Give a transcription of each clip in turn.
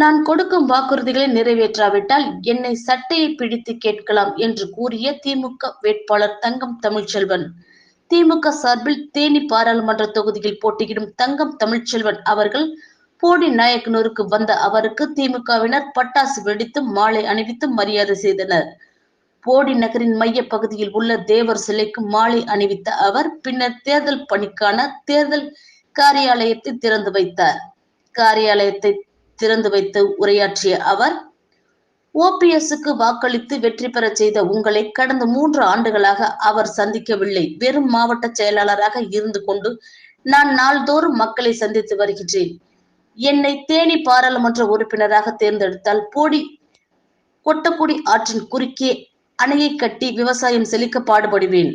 நான் கொடுக்கும் வாக்குறுதிகளை நிறைவேற்றாவிட்டால் என்னை சட்டையை பிடித்து கேட்கலாம் என்று கூறிய திமுக வேட்பாளர் தங்கம் தமிழ்ச்செல்வன். திமுக சார்பில் தேனி பாராளுமன்ற தொகுதியில் போட்டியிடும் தங்கம் தமிழ்ச்செல்வன் அவர்கள் போடி நாயக்கனூருக்கு வந்த அவருக்கு திமுகவினர் பட்டாசு வெடித்து மாலை அணிவித்து மரியாதை செய்தனர். போடி நகரின் மைய பகுதியில் உள்ள தேவர் சிலைக்கு மாலை அணிவித்த அவர் பின்னர் தேர்தல் பணிக்கான தேர்தல் காரியாலயத்தை திறந்து வைத்தார். காரியாலயத்தை திறந்து வைத்து உரையாற்றிய அவர் ஓபிஎஸ்க்கு வாக்களித்து வெற்றி பெற செய்த உங்களை கடந்த மூன்று ஆண்டுகளாக அவர் சந்திக்கவில்லை. வெறும் மாவட்ட செயலாளராக இருந்து கொண்டு நான் நாள்தோறும் மக்களை சந்தித்து வருகின்றேன். என்னை தேனி பாராளுமன்ற உறுப்பினராக தேர்ந்தெடுத்தால் போடி கொட்டக்குடி ஆற்றின் குறுக்கே அணையை கட்டி விவசாயம் செழிக்க பாடுபடுவேன்.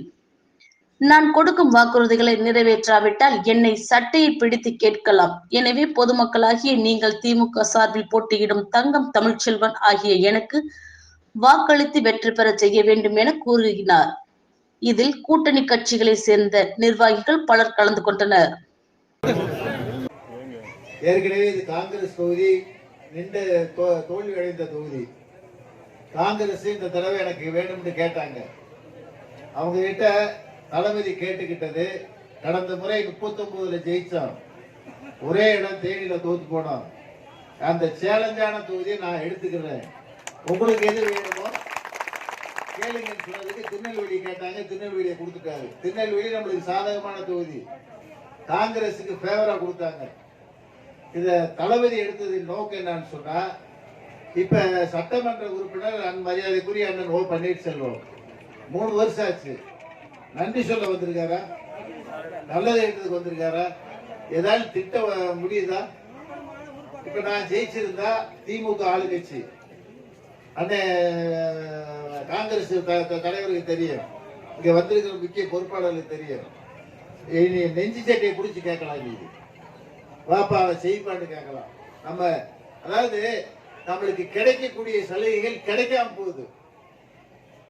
நான் கொடுக்கும் வாக்குறுதிகளை நிறைவேற்றாவிட்டால் என்னை சட்டையை பிடித்து கேட்கலாம். எனவே பொதுமக்களாகிய நீங்கள் திமுக சார்பில் போட்டியிடும் தங்கம் தமிழ்ச்செல்வன் ஆகிய எனக்கு வாக்களித்து வெற்றி பெற செய்ய வேண்டும் என கூறுகிறார் இதில் கூட்டணி கட்சிகளை சேர்ந்த நிர்வாகிகள் பலர் கலந்து கொண்டனர். ஏற்கனவே இது காங்கிரஸ் தொகுதி நின்று தோல்வி அடைந்த தொகுதி. காங்கிரஸ் இந்த தடவை எனக்கு வேணும்னு கேட்டாங்க. அவங்க கிட்ட தளபதி கேட்டுக்கிட்டது கடந்த முறை 39 ஜெயிச்சோம் ஒரே இடம் தேனியில தோத்து போனோம் அந்த சேலஞ்சான தொகுதியை நான் எடுத்துக்கிறேன். உங்களுக்கு எது வேணுமோ கேளுங்கன்னு சொன்னதுக்கு திருநெல்வேலி கேட்டாங்க திருநெல்வேலியை கொடுத்துட்டாரு. திருநெல்வேலி நம்மளுக்கு சாதகமான தொகுதி. காங்கிரஸுக்கு ஃபேவரா கொடுத்தாங்க. இத தளபதி எடுத்ததின் நோக்கம் என்னன்னு சொன்னா இப்ப சட்டமன்ற உறுப்பினர் அன் மரியாதைக்குரிய அண்ணன் ஓ பன்னீர்செல்வம். மூணு வருஷம் ஆச்சு. நன்றி சொல்ல வந்திருக்காரா? நல்லது எடுத்ததுக்கு வந்திருக்காரா? ஏதாவது திட்ட முடியுதா? இப்ப நான் ஜெயிச்சிருந்தா திமுக ஆளுங்கட்சி. அந்த காங்கிரஸ் த- தலைவருக்கு தெரியும். இங்க வந்திருக்கிற முக்கிய பொறுப்பாளர்களுக்கு தெரியும். இனி நெஞ்சு சட்டையை பிடிச்சி கேட்கலாம் நீ வாப்பா அதை செய்ப்பான்னு கேட்கலாம். நம்ம அதாவது நம்மளுக்கு கிடைக்கக்கூடிய சலுகைகள் கிடைக்காம போகுது.